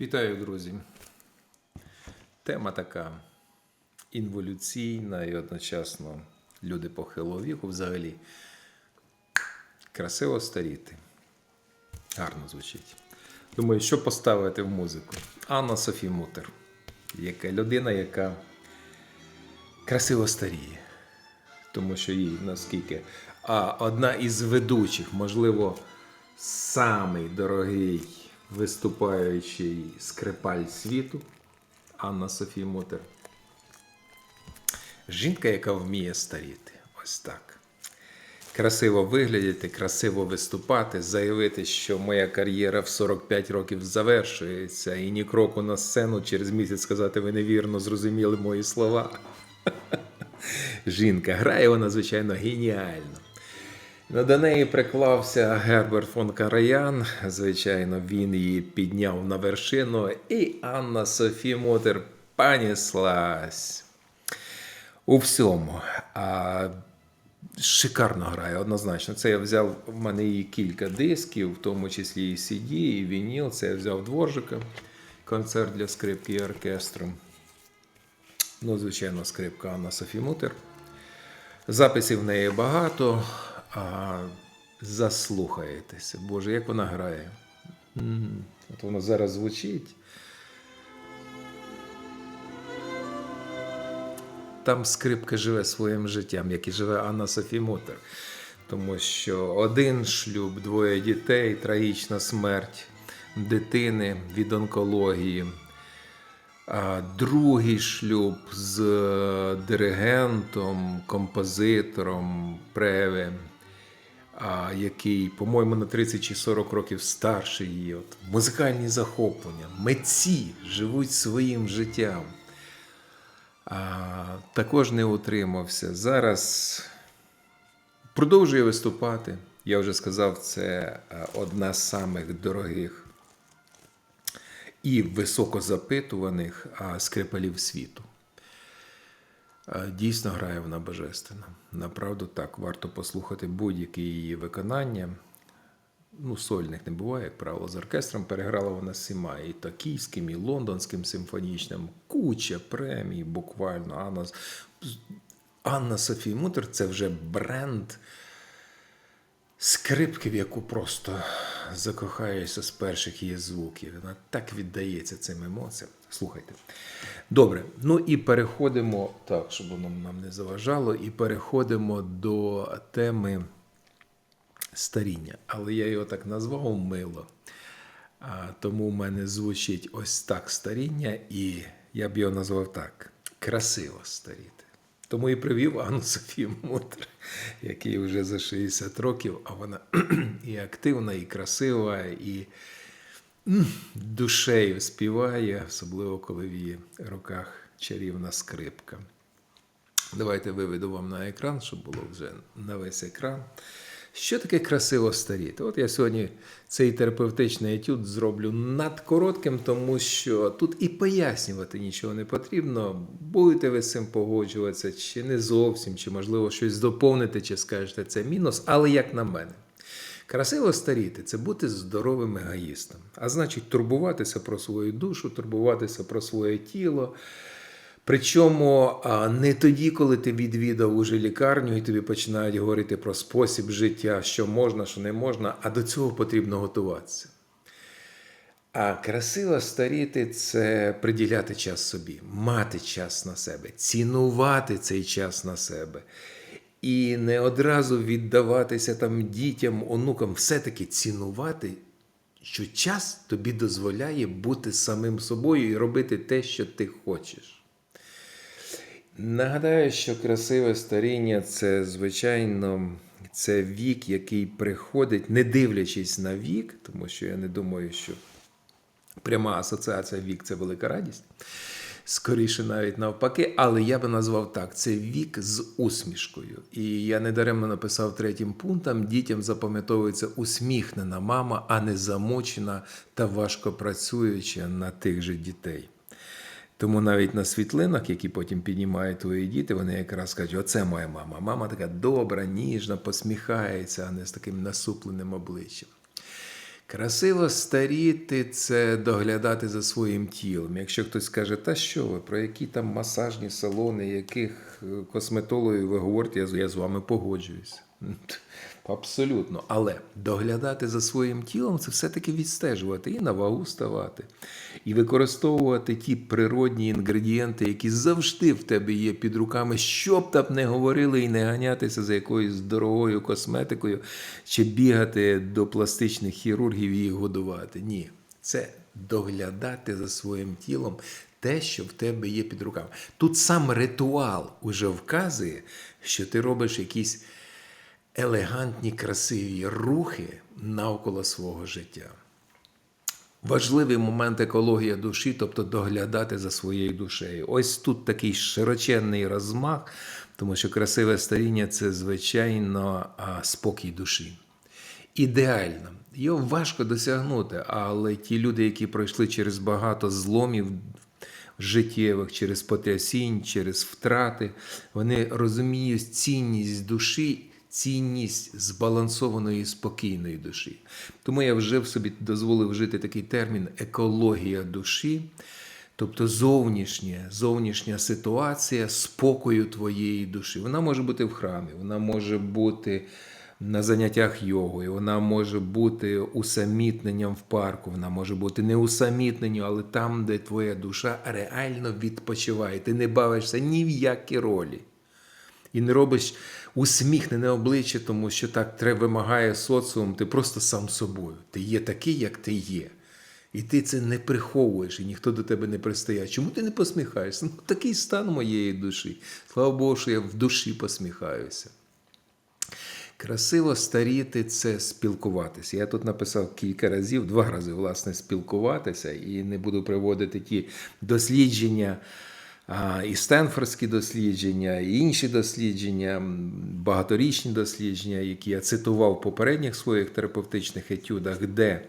Вітаю, друзі. Тема така інволюційна і одночасно люди похилого віку взагалі. Красиво старіти. Гарно звучить. Думаю, що поставити в музику? Анна Софі Мутер. Яка людина, яка красиво старіє. Тому що їй наскільки. А одна із ведучих, можливо, самий дорогий виступаючий скрипаль світу Анна Софія Мутер. Жінка, яка вміє старіти. Ось так. Красиво виглядати, красиво виступати, заявити, що моя кар'єра в 45 років завершується, і ні кроку на сцену через місяць сказати, ви невірно зрозуміли мої слова. Жінка грає вона, звичайно, геніально. Ну, до неї приклався Герберт фон Караян. Звичайно, він її підняв на вершину, і Анна Софі Мотер паніслась у всьому. А, шикарно грає, однозначно. Це я взяв в мене її кілька дисків, в тому числі і CD, і вініл. Це я взяв дворжика, концерт для скрипки і оркестру. Ну, звичайно, скрипка Анна Софі Мутер. Записів в неї багато, а заслухаєтеся. Боже, як вона грає. От воно зараз звучить. Там скрипка живе своїм життям, як і живе Анна Софі Мутер. Тому що один шлюб, двоє дітей, трагічна смерть дитини від онкології. А другий шлюб з диригентом, композитором Преве, який, по-моєму, на 30 чи 40 років старший її. От, музикальні захоплення, митці живуть своїм життям. А, також не утримався. Зараз продовжує виступати. Я вже сказав, це одна з самих дорогих і високозапитуваних скрипалів світу. Дійсно грає вона божественно. Направду так, варто послухати будь-яке її виконання. Ну, сольних не буває, як правило, з оркестром переграла вона сіма: І токійським, і лондонським симфонічним. Куча премій, буквально. Анна, Анна Софія Мутер це вже бренд скрипки, в яку просто закохаєшся з перших її звуків. Вона так віддається цим емоціям. Слухайте. Добре, ну і переходимо, так, щоб воно нам не заважало, і переходимо до теми старіння. Але я його так назвав мило. Тому в мене звучить ось так старіння, і я б його назвав так: красиво старіти. Тому і привів Анну Софію Мутер, якій вже за 60 років, а вона і активна, і красива, і душею співає, особливо коли в її руках чарівна скрипка. Давайте виведу вам на екран, щоб було вже на весь екран. Що таке красиво старіти? От я сьогодні цей терапевтичний етюд зроблю надкоротким, тому що тут і пояснювати нічого не потрібно. Будете ви з цим погоджуватися, чи не зовсім, чи можливо щось доповнити, чи скажете це мінус, але як на мене. Красиво старіти це бути здоровим егоїстом. А значить, турбуватися про свою душу, турбуватися про своє тіло. Причому не тоді, коли ти відвідав уже лікарню і тобі починають говорити про спосіб життя, що можна, що не можна, а до цього потрібно готуватися. А красиво старіти це приділяти час собі, мати час на себе, цінувати цей час на себе. І не одразу віддаватися там дітям, онукам, все-таки цінувати, що час тобі дозволяє бути самим собою і робити те, що ти хочеш. Нагадаю, що красиве старіння це, звичайно, це вік, який приходить, не дивлячись на вік, тому що я не думаю, що пряма асоціація вік це велика радість. Скоріше навіть навпаки, але я би назвав так: це вік з усмішкою. І я недаремно написав третім пунктом: дітям запам'ятовується усміхнена мама, а не замочена та важко працююча на тих же дітей. Тому навіть на світлинах, які потім піднімають твої діти, вони якраз кажуть, оце моя мама. Мама така добра, ніжна, посміхається, а не з таким насупленим обличчям. Красиво старіти це доглядати за своїм тілом. Якщо хтось скаже, та що ви, про які там масажні салони, яких е, косметологів ви говорите, я з вами погоджуюсь. Абсолютно. Але доглядати за своїм тілом це все-таки відстежувати і на вагу ставати, і використовувати ті природні інгредієнти, які завжди в тебе є під руками, що б там не говорили, і не ганятися за якоюсь дорогою косметикою, чи бігати до пластичних хірургів і їх годувати. Ні, це доглядати за своїм тілом те, що в тебе є під руками. Тут сам ритуал уже вказує, що ти робиш якісь елегантні, красиві рухи навколо свого життя. Важливий момент екологія душі, тобто доглядати за своєю душею. Ось тут такий широченний розмах, тому що красиве старіння це звичайно спокій душі. Ідеально. Його важко досягнути, але ті люди, які пройшли через багато зломів життєвих, через потрясінь, через втрати, вони розуміють цінність душі, цінність збалансованої спокійної душі. Тому я вже в собі дозволив вжити такий термін екологія душі. Тобто зовнішня, зовнішня ситуація спокою твоєї душі. Вона може бути в храмі, вона може бути на заняттях йогою, вона може бути усамітненням в парку, вона може бути не усамітненням, але там, де твоя душа реально відпочиває. Ти не бавишся ні в які ролі. І не робиш усміхнене обличчя, тому що так треба вимагає соціум, ти просто сам собою. Ти є такий, як ти є. І ти це не приховуєш, і ніхто до тебе не пристає. Чому ти не посміхаєшся? Ну, такий стан моєї душі. Слава Богу, що я в душі посміхаюся. Красиво старіти це спілкуватися. Я тут написав кілька разів, два рази, власне, спілкуватися, і не буду приводити ті дослідження, і Стенфордські дослідження, і інші дослідження, багаторічні дослідження, які я цитував в попередніх своїх терапевтичних етюдах, де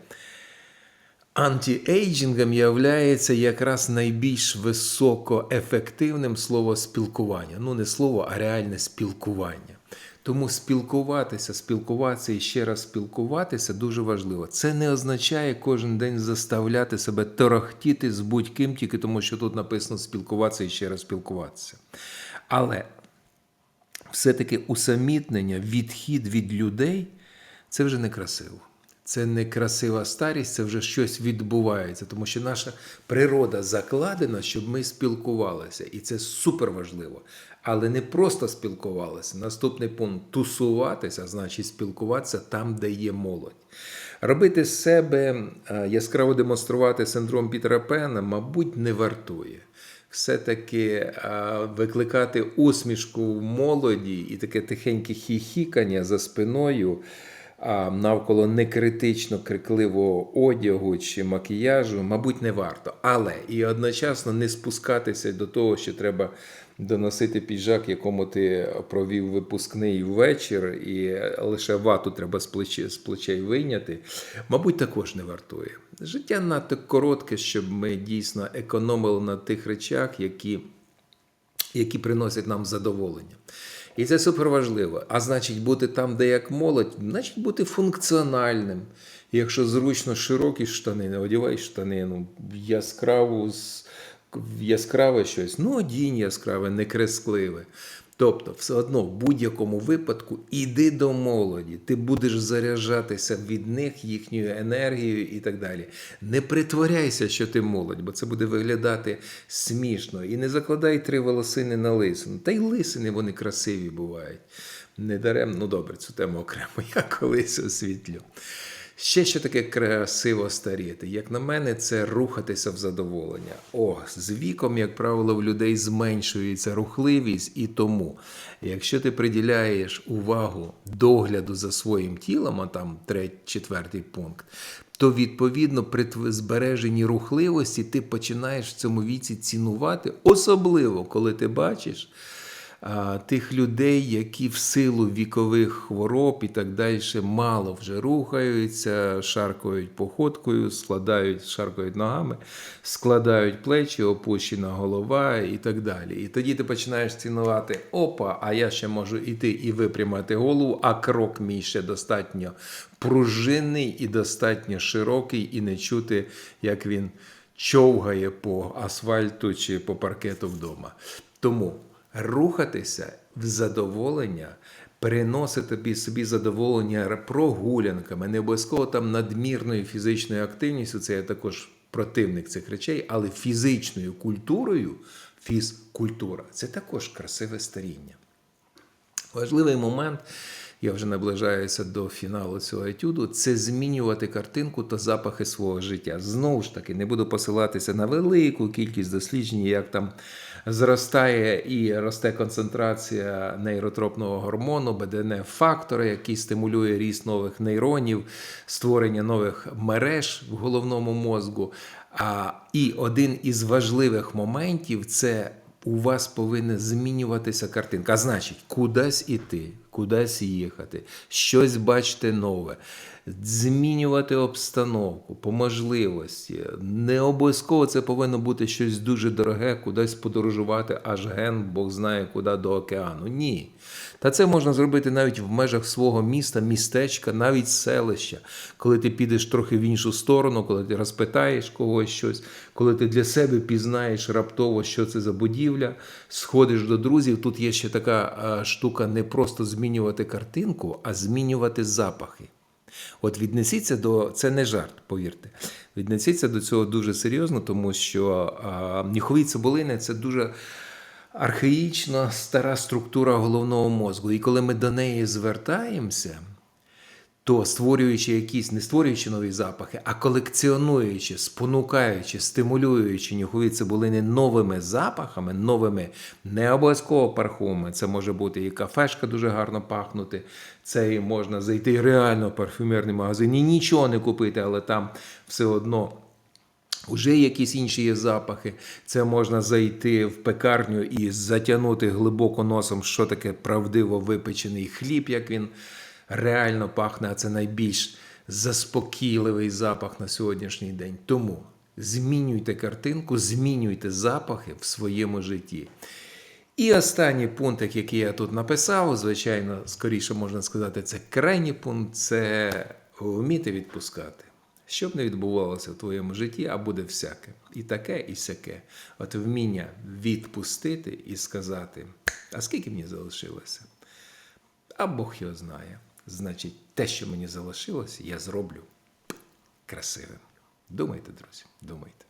Антіейджингом являється якраз найбільш високоефективним слово спілкування. Ну, не слово, а реальне спілкування. Тому спілкуватися, спілкуватися і ще раз спілкуватися дуже важливо. Це не означає кожен день заставляти себе торохтіти з будь-ким, тільки тому що тут написано спілкуватися і ще раз спілкуватися. Але все-таки усамітнення, відхід від людей це вже не красиво. Це не красива старість, це вже щось відбувається, тому що наша природа закладена, щоб ми спілкувалися, і це супер важливо. Але не просто спілкувалися. Наступний пункт тусуватися, значить спілкуватися там, де є молодь. Робити себе е, яскраво демонструвати синдром Пітера Пена, мабуть, не вартує. Все-таки е, викликати усмішку в молоді і таке тихеньке хіхікання за спиною навколо некритично крикливого одягу чи макіяжу, мабуть, не варто. Але і одночасно не спускатися до того, що треба доносити піджак, якому ти провів випускний вечір, і лише вату треба з плечей, з плечей вийняти, мабуть, також не вартує. Життя надто коротке, щоб ми дійсно економили на тих речах, які, які приносять нам задоволення. І це супер важливо. А значить, бути там, де як молодь, значить бути функціональним. Якщо зручно широкі штани, одягай штанину, яскраву, з- яскраве щось, ну одінь яскраве, не крескливе. Тобто, все одно в будь-якому випадку іди до молоді, ти будеш заряджатися від них їхньою енергією і так далі. Не притворяйся, що ти молодь, бо це буде виглядати смішно. І не закладай три волосини на лисину. Та й лисини вони красиві бувають. Не даремно, ну добре, цю тему окремо я колись освітлю. Ще що таке красиво старіти? Як на мене, це рухатися в задоволення. О, з віком, як правило, в людей зменшується рухливість, і тому, якщо ти приділяєш увагу догляду за своїм тілом, а там третій, четвертий пункт, то відповідно при збереженні рухливості ти починаєш в цьому віці цінувати, особливо коли ти бачиш тих людей, які в силу вікових хвороб і так далі мало вже рухаються, шаркають походкою, складають, шаркають ногами, складають плечі, опущена голова і так далі. І тоді ти починаєш цінувати: опа, а я ще можу іти і випрямати голову, а крок мій ще достатньо пружинний і достатньо широкий, і не чути, як він човгає по асфальту чи по паркету вдома. Тому рухатися в задоволення. переносити собі задоволення прогулянками, не обов'язково там надмірною фізичною активністю, це я також противник цих речей, але фізичною культурою, фізкультура це також красиве старіння. Важливий момент, я вже наближаюся до фіналу цього етюду, це змінювати картинку та запахи свого життя. Знову ж таки, не буду посилатися на велику кількість досліджень, як там зростає і росте концентрація нейротропного гормону, БДНФ-фактора, який стимулює ріст нових нейронів, створення нових мереж в головному мозку. А, і один із важливих моментів це у вас повинна змінюватися картинка. А значить, кудись іти, кудись їхати, щось бачити нове, змінювати обстановку по можливості. Не обов'язково це повинно бути щось дуже дороге, кудись подорожувати аж ген, Бог знає куди до океану. Ні. Та це можна зробити навіть в межах свого міста, містечка, навіть селища, коли ти підеш трохи в іншу сторону, коли ти розпитаєш когось щось, коли ти для себе пізнаєш раптово, що це за будівля, сходиш до друзів. Тут є ще така штука не просто змінювати картинку, а змінювати запахи. От віднесіться до це не жарт, повірте. Віднесіться до цього дуже серйозно, тому що а, міхові цибулини це дуже архаїчна стара структура головного мозку. І коли ми до неї звертаємося, то створюючи якісь, не створюючи нові запахи, а колекціонуючи, спонукаючи, стимулюючи нюхові цибулини новими запахами, новими не обов'язково парфумами. Це може бути і кафешка дуже гарно пахнути. Це і можна зайти реально в парфюмерний магазин і нічого не купити, але там все одно. Уже якісь інші є запахи. Це можна зайти в пекарню і затягнути глибоко носом, що таке правдиво випечений хліб, як він реально пахне, а це найбільш заспокійливий запах на сьогоднішній день. Тому змінюйте картинку, змінюйте запахи в своєму житті. І останній пункт, який я тут написав, звичайно, скоріше можна сказати, це крайній пункт це вміти відпускати. Що б не відбувалося в твоєму житті, а буде всяке. І таке, і сяке. От вміння відпустити і сказати, а скільки мені залишилося? А Бог його знає. Значить, те, що мені залишилося, я зроблю красивим. Думайте, друзі, думайте.